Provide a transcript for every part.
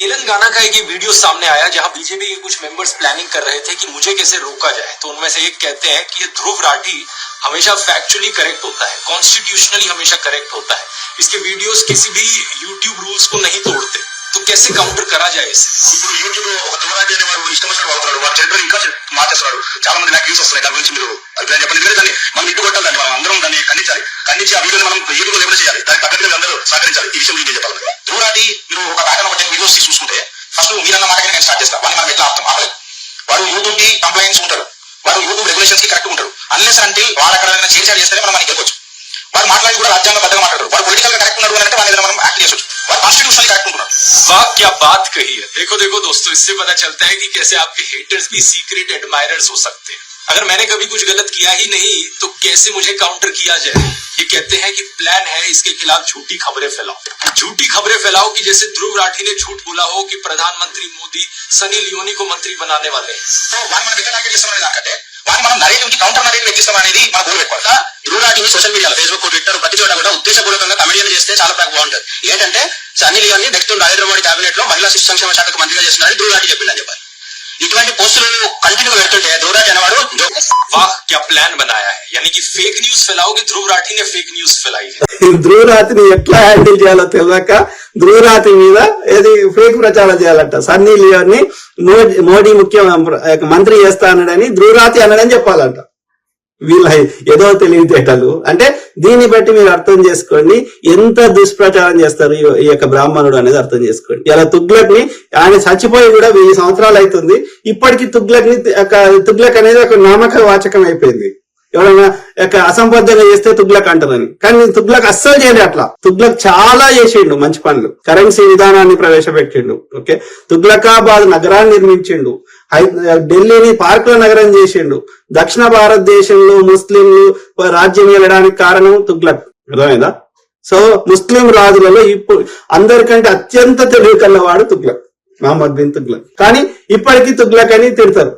तेलंगाना का एक ये वीडियो सामने आया जहां बीजेपी के कुछ मेंबर्स प्लानिंग कर रहे थे कि मुझे कैसे रोका जाए तो उनमें से एक कहते हैं कि ये ध्रुव राठी हमेशा फैक्चुअली करेक्ट होता है कॉन्स्टिट्यूशनली हमेशा करेक्ट होता है इसके वीडियोस किसी भी यूट्यूब रूल्स को नहीं तोड़ते तो कैसे काउंटर करा जाए इसे ఇప్పుడు యూట్యూబ్ ఒక దూరాన్ని అనే వాడు ఇష్టం వచ్చినట్టు అవుతున్నాడు వాడు చరిత్ర ఇంకా మార్చేస్తున్నాడు చాలా మంది నాకు వ్యూస్ వస్తున్నాయి దాని గురించి మీరు అభిప్రాయం చెప్పండి ఎందుకంటే దాన్ని మనం ఇట్టు కొట్టాలి దాన్ని మనం అందరం దాన్ని ఖండించాలి ఖండించి ఆ వీడియోని మనం యూట్యూబ్ లో చేయాలి దానికి తగ్గట్టుగా మీరు అందరూ సహకరించాలి ఈ విషయం గురించి చెప్పాలి దూరాటి మీరు ఒక ప్యాటర్న్ ఒక టెన్ వీడియోస్ చూసుకుంటే ఫస్ట్ మీరన్న మాట నేను స్టార్ట్ చేస్తాను వాడిని మనం ఎట్లా ఆపుతాం ఆపలేదు వాడు యూట్యూబ్ కి కంప్లైంట్స్ ఉంటారు వాడు యూట్యూబ్ రెగ్యులేషన్స్ కి కరెక్ట్ ఉంటారు అన్లెస్ అంటే వాడు అక్కడ ఏదైనా చేర్చాడు చేస్తేనే మనం మనకి వెళ్ళవచ్చు వాడు మాట్లాడి కూడా రాజ్యాంగ బద్దగా మాట్లాడరు వాడు పొలిటికల్ గా కరెక్ట్ ఉన్నాడు అని అంటే వాళ్ళ మీద మనం యాక్ట్ చేయొచ్చు వాడు కాన్స్టిట్యూషన్ కరెక్ట్ ఉంటున్నారు वाह क्या बात कही है देखो देखो दोस्तों इससे पता चलता है कि कैसे आपके हेटर्स भी सीक्रेट एडमायरर्स हो सकते हैं अगर मैंने कभी कुछ गलत किया ही नहीं तो कैसे मुझे काउंटर किया जाए ये कहते हैं कि प्लान है इसके खिलाफ झूठी खबरें फैलाओ झूठी खबरें फैलाओ कि जैसे ध्रुव राठी ने झूठ बोला हो कि प्रधानमंत्री मोदी सनी लियोनी को मंत्री बनाने वाले हैं సో వాడిని మనం ఎట్లా టార్గెట్ చేస్తాం దానికంటే వాడిని మనం నరేటివ్ కి కౌంటర్ నరేటివ్ ఎక్కిస్తాం అనేది మన గోల్ పెట్టుకోవాలి ధ్రువరాటిని సోషల్ మీడియాలో ఫేస్బుక్ ట్విట్టర్ ప్రతి చోట కూడా ఉద్దేశపూర్వకంగా కమెడియన్ చేస్తే చాలా బాగా బాగుంటుంది ఏంటంటే Sunny Leone next Narendra Modi cabinet లో మహిళా శిశు సంక్షేమ శాఖకు మంత్రిగా చేస్తున్నారని ధ్రువరాటి చెప్పిందని చెప్పాలి ఇలాంటి పోస్టులు కంటిన్యూ పెడుతుంటే అనేవాడు వాహ్ క్యా ప్లాన్ బనాయా యానీ కి ఫేక్ న్యూస్ ఫెలావుకి ధ్రువరాఠి నే ఫేక్ న్యూస్ ఫెలాయి ధ్రువరాతిని ఎట్లా హ్యాండిల్ చేయాలో తెలియక ధ్రువరాతి మీద ఏది ఫేక్ ప్రచారం చేయాలంట. సన్నీ లియోని మోడీ ముఖ్య మంత్రి చేస్తా అన్నాడని ధ్రువరాతి అన్నాడని చెప్పాలంట. వీళ్ళ ఏదో తెలివితేటలు. అంటే దీన్ని బట్టి మీరు అర్థం చేసుకోండి ఎంత దుష్ప్రచారం చేస్తారు ఈ- యొక్క బ్రాహ్మణుడు అనేది అర్థం చేసుకోండి. ఇలా తుగ్లక్ని ఆయన చచ్చిపోయి కూడా వెయ్యి సంవత్సరాలు అవుతుంది. ఇప్పటికీ తుగ్లక్ని తుగ్లక్ అనేది ఒక నామక వాచకం అయిపోయింది. ఎవరైనా యొక్క అసంబద్ధంగా చేస్తే తుగ్లక్ అంటారని. కానీ తుగ్లక్ అస్సలు చేయలే అట్లా. తుగ్లక్ చాలా చేసిండు మంచి పనులు. కరెన్సీ విధానాన్ని ప్రవేశపెట్టిండు ఓకే? తుగ్లకాబాద్ నగరాన్ని నిర్మించిండు. ఢిల్లీని పార్కుల నగరం చేసిండు. దక్షిణ భారతదేశంలో ముస్లింలు రాజ్యం వెళ్ళడానికి కారణం తుగ్లక్. అర్థమైందా? సో ముస్లిం రాజులలో ఇప్పుడు అందరికంటే అత్యంత తెలివి కల్లవాడు తుగ్లక్. మహమ్మద్ బిన్ తుగ్లక్. కానీ ఇప్పటికీ తుగ్లక్ అని తిడతారు.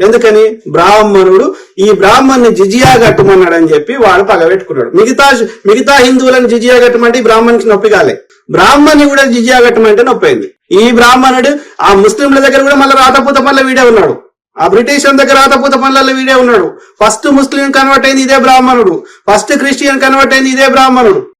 ఎందుకని? బ్రాహ్మణుడు ఈ బ్రాహ్మణ్ణి జిజియా కట్టమన్నాడు అని చెప్పి వాడు పగబెట్టుకున్నాడు మిగతా మిగతా హిందువులను జిజియా కట్టమంటే ఈ బ్రాహ్మణ్కి నొప్పి కాలే. బ్రాహ్మణ్ణి కూడా జిజియా కట్టమంటే నొప్పైంది. ఈ బ్రాహ్మణుడు ఆ ముస్లింల దగ్గర కూడా మళ్ళీ రాతపూత పనుల వీడే ఉన్నాడు. ఆ బ్రిటిష్ దగ్గర రాతపూత పనులలో వీడే ఉన్నాడు. ఫస్ట్ ముస్లిం కన్వర్ట్ అయింది ఇదే బ్రాహ్మణుడు. ఫస్ట్ క్రిస్టియన్ కన్వర్ట్ అయింది ఇదే బ్రాహ్మణుడు.